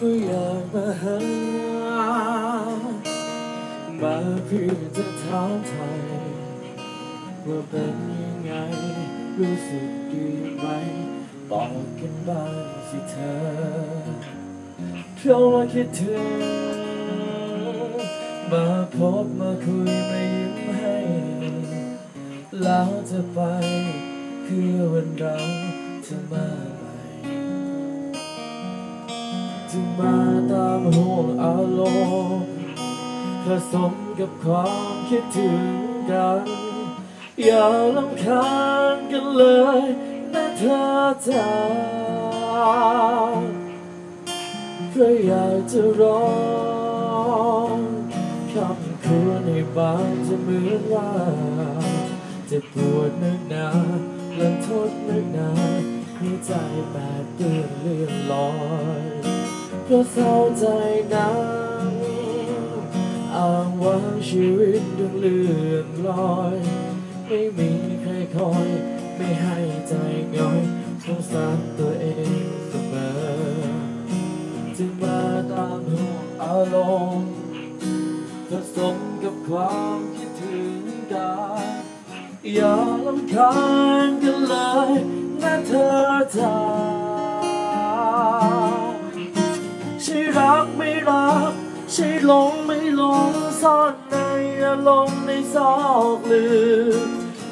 ก็อยากมาหา มาเพื่อจะถามไทยว่าเป็นยังไง รู้สึกดีไหมบอกกันบ้างสิเธอ เพราะว่าคิดถึง มาพบมาคุยมายิ้มให้ แล้วจะไปเพื่อวันเราจะมา ใหม่มาตามห่วงอารมณ์ผสมกับความคิดถึงกัน อย่าลำคาญกันเลยนะเธอจ๋าเพราะอยากจะร้องคำคืนให้บางจะเหมือนว่า จะปวดนึกหนาแลันทดนึกหนาให้ใจแปดเปื้อนเลื่อนลอย เพราะเศร้าใจนังอ้างว้างชีวิตดึงเลื่อนลอย ไม่มีใครคอย ไม่ให้ใจง่อยสงสารตัวเองเสมอจึงมาตามห่วงอารมณ์ผสมกับความคิดถึงกันอย่าลำคาญกันเลยนะเธอจ๋า กไม่รัก ใช่หลงไม่หลงซ่อนในอารมณ์ในซอกลึก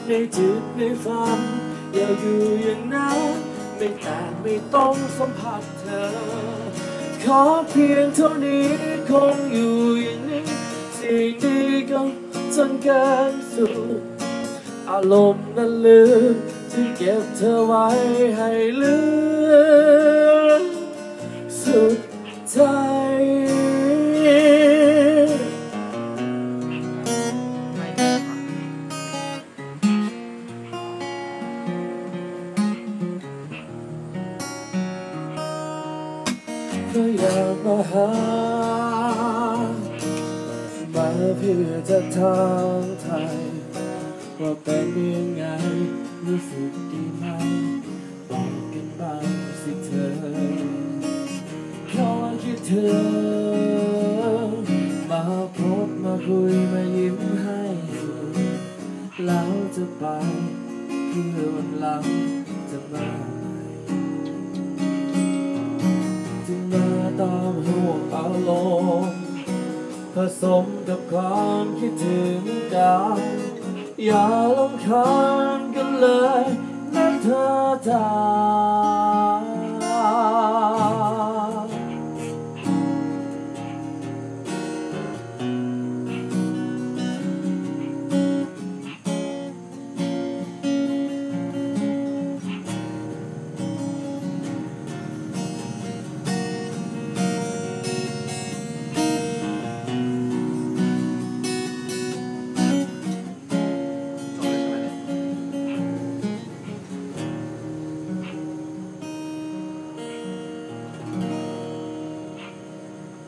ในจิตในฝัน อย่าอยู่อย่างนั้นไม่แต่ไม่ต้องสัมผัสเธอ ขอเพียงเท่านี้คงอยู่อย่างนี้สิ่งดีก็จนเกินสุดอารมณ์นั้นลืมจึงเก็บเธอไว้ให้ลืม ก็อยากมาหา มาเพื่อจะทางไทย ว่าเป็นยังไงรู้สึกดีไหมบอกกันบ้างสิเธอเพราะว่าคิดถึงมาพบมาคุยมายิ้มให้ แล้วจะไปเพื่อวันหลังจะมา ลมผสมกับความคิดถึงกันอย่าลำคาญกันเลยนะเธอจ๋า